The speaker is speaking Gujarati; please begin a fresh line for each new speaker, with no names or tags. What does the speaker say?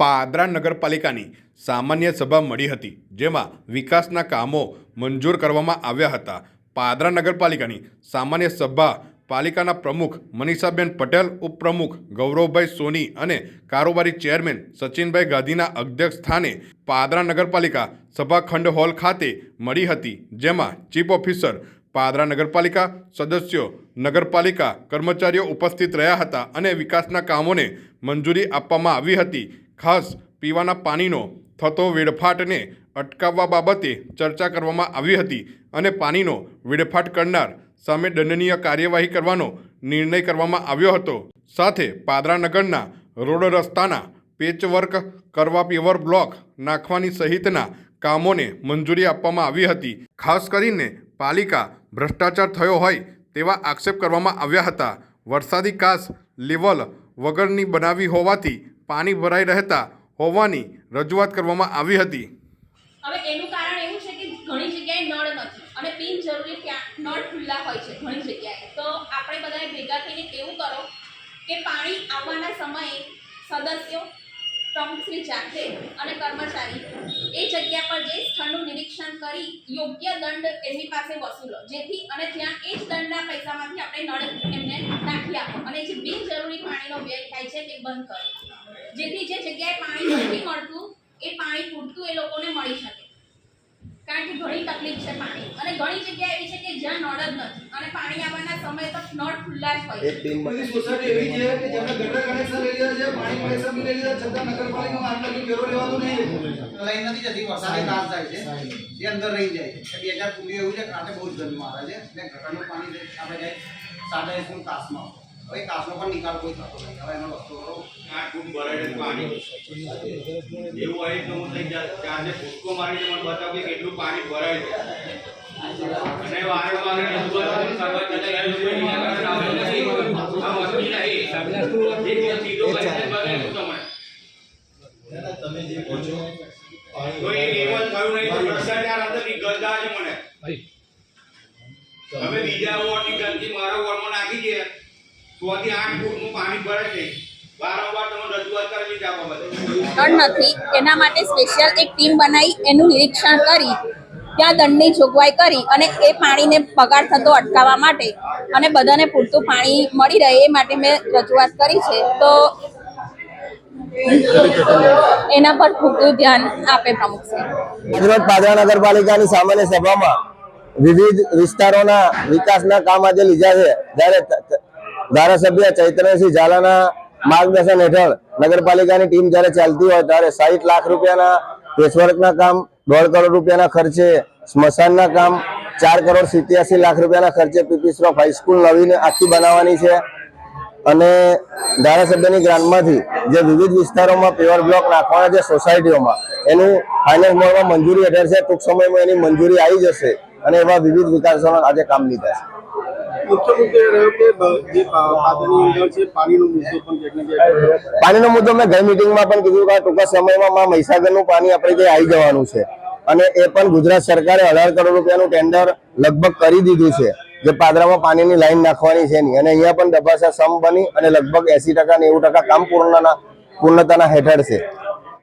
પાદરા નગરપાલિકાની સામાન્ય સભા મળી હતી, જેમાં વિકાસના કામો મંજૂર કરવામાં આવ્યા હતા. પાદરા નગરપાલિકાની સામાન્ય સભા પાલિકાના પ્રમુખ મનીષાબેન પટેલ, ઉપપ્રમુખ ગૌરવભાઈ સોની અને કારોબારી ચેરમેન સચિનભાઈ ગાંધીના અધ્યક્ષ સ્થાને પાદરા નગરપાલિકા સભાખંડ હોલ ખાતે મળી હતી, જેમાં ચીફ ઓફિસર, પાદરા નગરપાલિકા સદસ્યો, નગરપાલિકા કર્મચારીઓ ઉપસ્થિત રહ્યા હતા અને વિકાસના કામોને મંજૂરી આપવામાં આવી હતી. ખાસ પીવાના પાણીનો થતો વેડફાટને અટકાવવા બાબતે ચર્ચા કરવામાં આવી હતી અને પાણીનો વેડફાટ કરનાર સામે દંડનીય કાર્યવાહી કરવાનો નિર્ણય કરવામાં આવ્યો હતો. સાથે પાદરા નગરના રોડ રસ્તાના પેચવર્ક, કરવા પેવર બ્લોક નાખવાની સહિતના કામોને મંજૂરી આપવામાં આવી હતી. ખાસ કરીને પાલિકા ભ્રષ્ટાચાર થયો હોય તેવા આક્ષેપ કરવામાં આવ્યા હતા. વરસાદી કાસ લેવલ વગરની બનાવી હોવાથી પાણી ભરાઈ રહેતા હોવાની રજૂઆત કરવામાં આવી હતી.
હવે એનું કારણ એવું છે કે ઘણી જગ્યાએ નળ નથી અને બિનજરૂરી ત્યાં નળ ખુલ્લા હોય છે ઘણી જગ્યાએ. તો આપણે બધાએ ભેગા થઈને એવું કરો કે પાણી આવવાના સમયે સદસ્યો પ્રમુખશ્રી જાતે અને કર્મચારી એ જગ્યા પર જે સ્થળનું નિરીક્ષણ કરી યોગ્ય દંડ એમની પાસે વસૂલો. જેથી અને ત્યાં એ જ પૈસામાંથી આપણે નળ એમને નાખી આપો. અને જે બિનજરૂરી પાણીનો વ્યય થાય છે તે બંધ કરો. જેથી જે જગ્યાએ પાણી નથી મળતું એ પાણી પૂરતું એ લોકોને મળી શકે. કારણ કે ઘણી તકલીફ છે પાણી. અને ઘણી જગ્યા એવી છે કે જ્યાં નળ જ નથી. અને પાણી આવવાના સમય તો નળ ખુલ્લા જ હોય છે.
એક ટીમ
બધી સોસાયટી એવી છે કે જેમણે ગટર કનેક્શન લઈ લીધા છે પાણી કનેક્શન લઈ લીધા છતાં નગરપાલિકામાં આટલા બી વેરો લેવાતો નહીં.
લાઈન નથી જતી વરસાદની તાર થાય છે. એ અંદર રહી જાય છે. બે હજાર કુંડી એવું છે કે બહુ જ ગરમી મારે છે એટલે ગટરનું પાણી આપણે જાય સાડા એક ફૂટ કાસમાં હવે કાસનો પણ નિકાલ કોઈ થતો નહીં. હવે એનો રસ્તો કરો
આઠ ફૂટ ભરાય છે પાણી. એવું હોય તો હું જા- ચારને ભૂસકો મારીને મને બતાવ કે કેટલું પાણી ભરાય છે. અને વારે વારે રજૂઆત કરી કરવા છતાં યાર લોકોએ નિરાકરણ લાવ્યું નથી. આ વસ્તુ નહીં. એક દિવસ સીધો કરીને બતાવ્યું તમને. તો થયું નહીં ભ્રષ્ટાચાર અંદરની ગરદા છે મને. તમે બીજા વોર્ડની ગંદકી મારા વોર્ડમાં નાખી છે સો થી આઠ ફૂટનું પાણી ભરાય છે.
નળ નથી. એના માટે સ્પેશિયલ એક ટીમ બનાવી એનું નિરીક્ષણ કરી ત્યાં દંડની જોગવાઈ કરી અને એ પાણીને બગાડ થતો અટકાવવા માટે અને બધાને પૂરતું પાણી મળી રહે એ માટે મેં રજૂઆત કરી છે. તો એના પર પૂરતું ધ્યાન આપે પ્રમુખ સાહેબ.
આજરોજ પાદરા નગરપાલિકાની સામાન્ય સભામાં વિવિધ વિસ્તારોના વિકાસના કામ આજે લીધા છે. જ્યારે ત- ત- ધારાસભ્ય ચૈતન્યસિંહ ઝાલાના માર્ગદર્શન હેઠળ નગરપાલિકાની ટીમ જ્યારે ચાલતી હોય ત્યારે સાહીઠ લાખ રૂપિયાના પેચવર્કના કામ, દોઢ કરોડ રૂપિયાના ખર્ચે, સ્મશાનના કામ, ચાર કરોડ સિત્યાસી લાખ રૂપિયાના ખર્ચે પીપી શ્રોફ હાઈસ્કૂલ નવીને આખી બનાવવાની છે. અને ધારાસભ્યની ગ્રાન્ટમાંથી જે વિવિધ વિસ્તારોમાં પેવર બ્લોક નાખવાના છે સોસાયટીઓમાં એનું ફાઇનાન્સ મોડમાં મંજૂરી હેઠળ છે. ટૂંક સમયમાં એની મંજૂરી આવી જશે અને એવા વિવિધ વિકાસોના આજે કામ લીધા છે.
મુખ્ય પાણીનો મુદ્દો
મેં ગઈ મિટિંગમાં પણ કીધું કે ટૂંકા સમયમાં માં મહીસાગરનું પાણી આપણે ત્યાં આવી જવાનું છે. અને એ પણ ગુજરાત સરકારે અઢાર કરોડ રૂપિયાનું ટેન્ડર લગભગ કરી દીધું છે, જે પાદરામાં પાણીની લાઈન નાખવાની છે નહીં અને અહીંયા પણ ડબાસા સમ બની અને લગભગ એસી ટકા નેવું ટકા કામ પૂર્ણના પૂર્ણતાના હેઠળ છે.